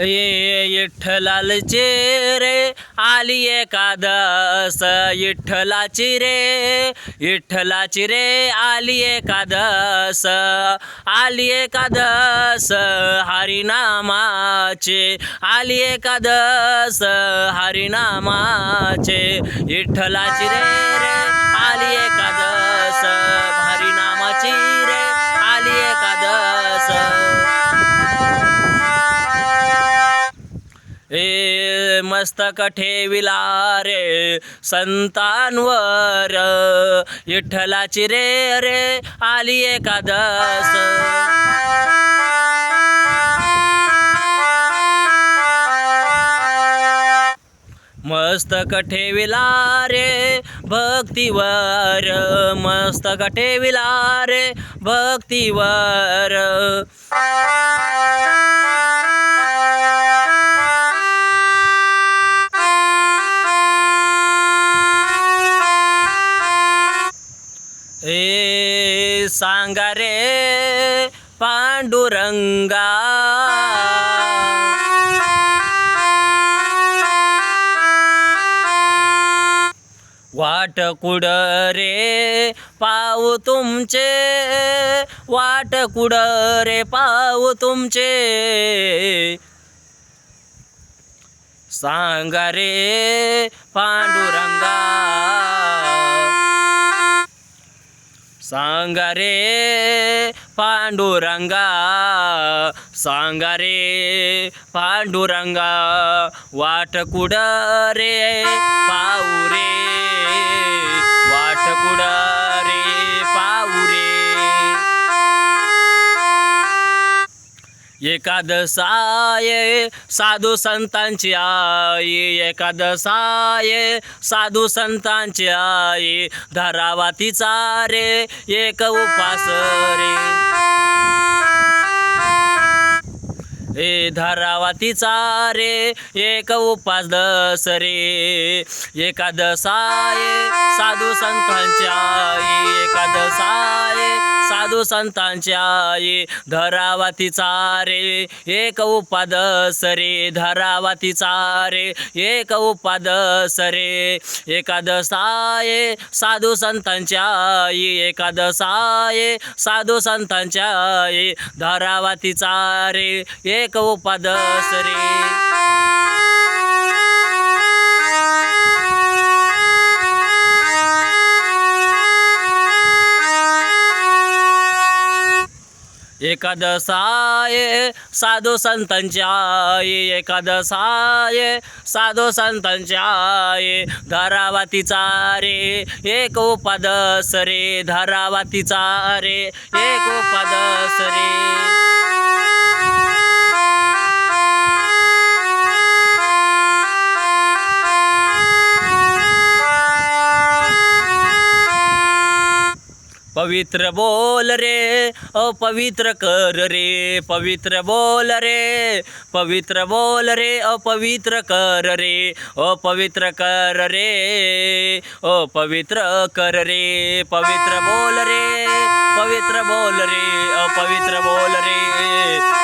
ये विठ्ठलालचे रे आली एकादस विठ्ठलाची रे विठ्ठलाची रे आली एकादस आली एकादस हरिनामाचे आली एकादस हरिनामाचे विठ्ठलाची रे. मस्तक ठेविला रे संतांवर विठ्ठलाची रे रे आली एकादस. मस्तक ठेविला रे भक्तीवर. मस्तक ठेविला रे भक्तीवर. ए सांगा रे पांडुरंगा. वाट कुड रे पाऊ तुमचे. वाट कुड रे पाऊ तुमचे. सांगा रे पांडुरंगा. सांगा रे पांडुरंगा सांगा रे पांडुरंगा एकादसाये साधू संतांची आई एकादसाये साधू संतांची आई धरावा तिचा रे एक उपास रे. ए धरावा रे एक उपास दस रे एकादसाय साधू संतांच्या आई रे साधू संतांच्या आई धरावा रे एक उपादस रे धरावा रे एक उपादस रे ये साधू संतांच्या आई ये साधू संतांच्या आई धरावा तिचा रे एक उपादस रे एकादसाय साधू संतांच्या आई एकादसाय साधू संतांच्या धारावातीचा रे एक उपादस रे धारावातीचा रे एक उपादस रे पवित्र बोल रे अपवित्र कर रे पवित्र बोल रे पवित्र बोल रे अपवित्र कर रे अपवित्र कर रे अपवित्र कर रे पवित्र बोल रे पवित्र बोल रे अपवित्र बोल रे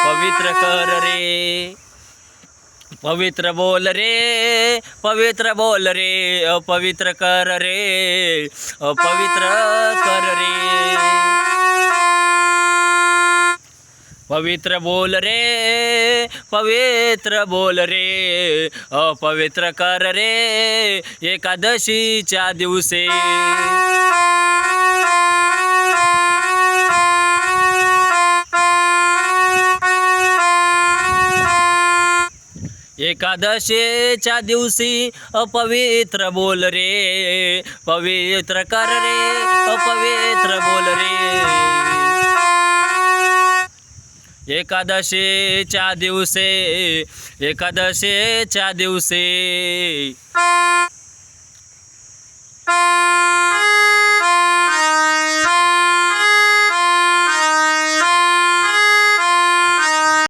पवित्र कर रे। पवित्र बोल रे पवित्र बोल रे अपवित्र कर रे अपवित्र कर रे. पवित्र बोल रे पवित्र बोल रे अपवित्र कर रे एकादशीच्या दिवसे. एकादशीच्या दिवशी अपवित्र बोल रे पवित्र कर रे अपवित्र बोल रे. एकादशीच्या दिवसे एकादशीच्या दिवसे.